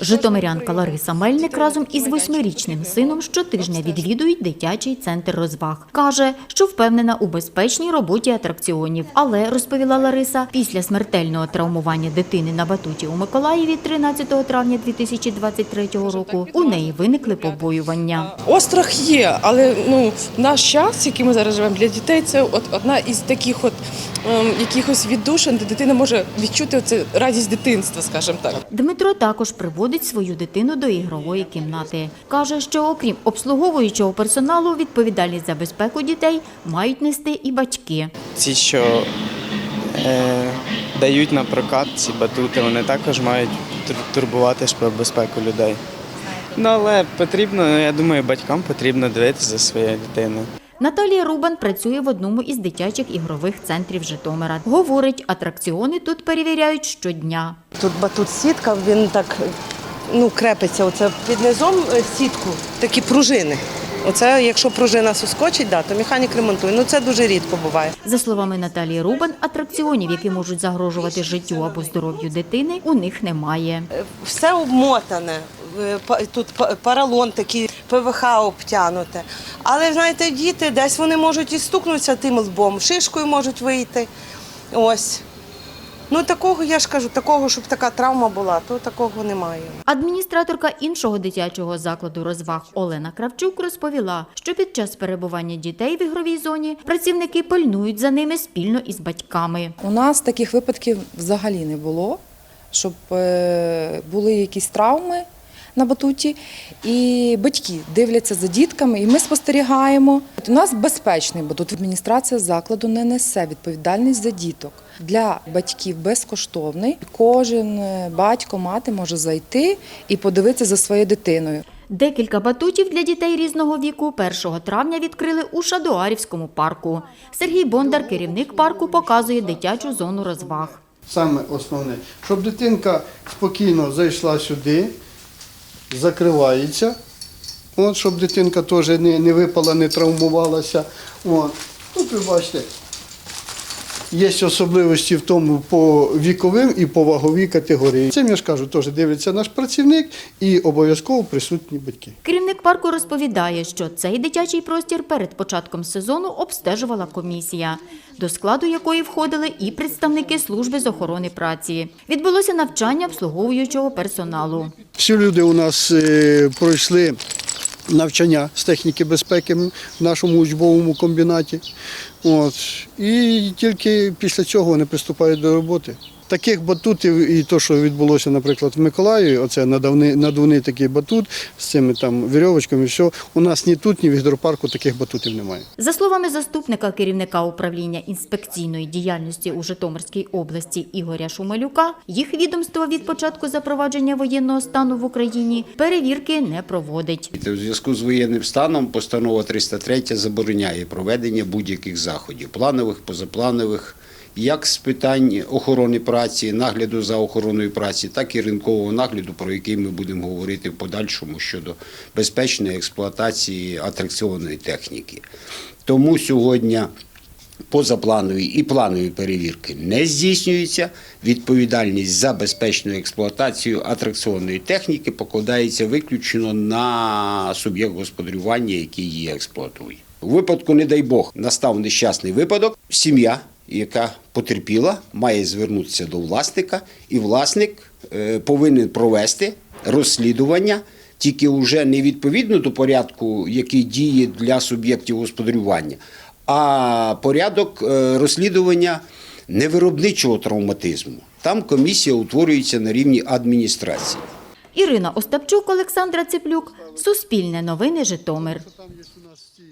Житомирянка Лариса. Мельник разом із восьмирічним сином щотижня відвідують дитячий центр розваг. Каже, що впевнена у безпечній роботі атракціонів. Але розповіла Лариса, після смертельного травмування дитини на батуті у Миколаєві 13 травня 2023 року у неї виникли побоювання. Острах є, але ну наш час, який ми зараз живемо для дітей, це от одна із таких от ем, якихось віддушин, де дитина може відчути оце радість дитинства, скажімо так. Дмитро також приводить свою дитину до ігрової кімнати. Каже, що окрім обслуговуючого персоналу, відповідальність за безпеку дітей мають нести і батьки. ці, що е, дають на прокат ці батути, вони також мають тур- турбуватись про безпеку людей. Ну, але потрібно, я думаю, батькам потрібно дивитися за своєю дитиною. Наталія Рубан працює в одному із дитячих ігрових центрів Житомира. Говорить, атракціони тут перевіряють щодня. Тут батут сітка, він так ну, крепиться. Оце під низом е, сітку, такі пружини. Оце, якщо пружина соскочить, да, то механік ремонтує. Ну це дуже рідко буває. За словами Наталії Рубан, атракціонів, які можуть загрожувати життю або здоров'ю дитини, у них немає. Е, Все обмотане. Е, Тут па- паралон такий, ПВХ обтянуте. Але знаєте, діти десь вони можуть і стукнутися тим лбом, шишкою можуть вийти. Ось. Ну такого, я ж кажу, такого, щоб така травма була, то такого немає. Адміністраторка іншого дитячого закладу розваг Олена Кравчук розповіла, що під час перебування дітей в ігровій зоні працівники пильнують за ними спільно із батьками. У нас таких випадків взагалі не було, щоб е, були якісь травми на батуті. І батьки дивляться за дітками, і ми спостерігаємо. У нас безпечний батут. Адміністрація закладу не несе відповідальність за діток. Для батьків безкоштовний. Кожен е, батько, мати може зайти і подивитися за своєю дитиною. Декілька батутів для дітей різного віку 1 травня відкрили у Шадуарівському парку. Сергій Бондар, керівник парку, показує дитячу зону розваг. Саме основне, щоб дитинка спокійно зайшла сюди, закривається, от, щоб дитинка теж не, не випала, не травмувалася. От. Тут ви бачите, є особливості в тому по віковим і по ваговій категорії. Цим я ж кажу, теж дивиться наш працівник і обов'язково присутні батьки. Керівник парку розповідає, що цей дитячий простір перед початком сезону обстежувала комісія, до складу якої входили і представники служби з охорони праці. Відбулося навчання обслуговуючого персоналу. Всі люди у нас е, пройшли навчання з техніки безпеки в нашому учбовому комбінаті. От. І тільки після цього вони приступають до роботи. Таких батутів і то, що відбулося, наприклад, в Миколаєві, оце надавний, надувний такий батут з цими там вірьовочками, все, у нас ні тут, ні в гідропарку таких батутів немає. За словами заступника керівника управління інспекційної діяльності у Житомирській області Ігоря Шумалюка, їх відомство від початку запровадження воєнного стану в Україні перевірки не проводить. У зв'язку з воєнним станом постанова 303 забороняє проведення будь-яких заходів планових, позапланових, як з питань охорони праці, нагляду за охороною праці, так і ринкового нагляду, про який ми будемо говорити в подальшому щодо безпечної експлуатації атракціонної техніки. Тому сьогодні позапланові і планові перевірки не здійснюються. Відповідальність за безпечну експлуатацію атракціонної техніки покладається виключно на суб'єкт господарювання, який її експлуатує. У випадку, не дай Бог, настав нещасний випадок, сім'я, яка потерпіла, має звернутися до власника, і власник е, повинен провести розслідування. Тільки вже не відповідно до порядку, який діє для суб'єктів господарювання, а порядок е, розслідування невиробничого травматизму. Там комісія утворюється на рівні адміністрації. Ірина Остапчук, Олександра Циплюк, Суспільне новини Житомир.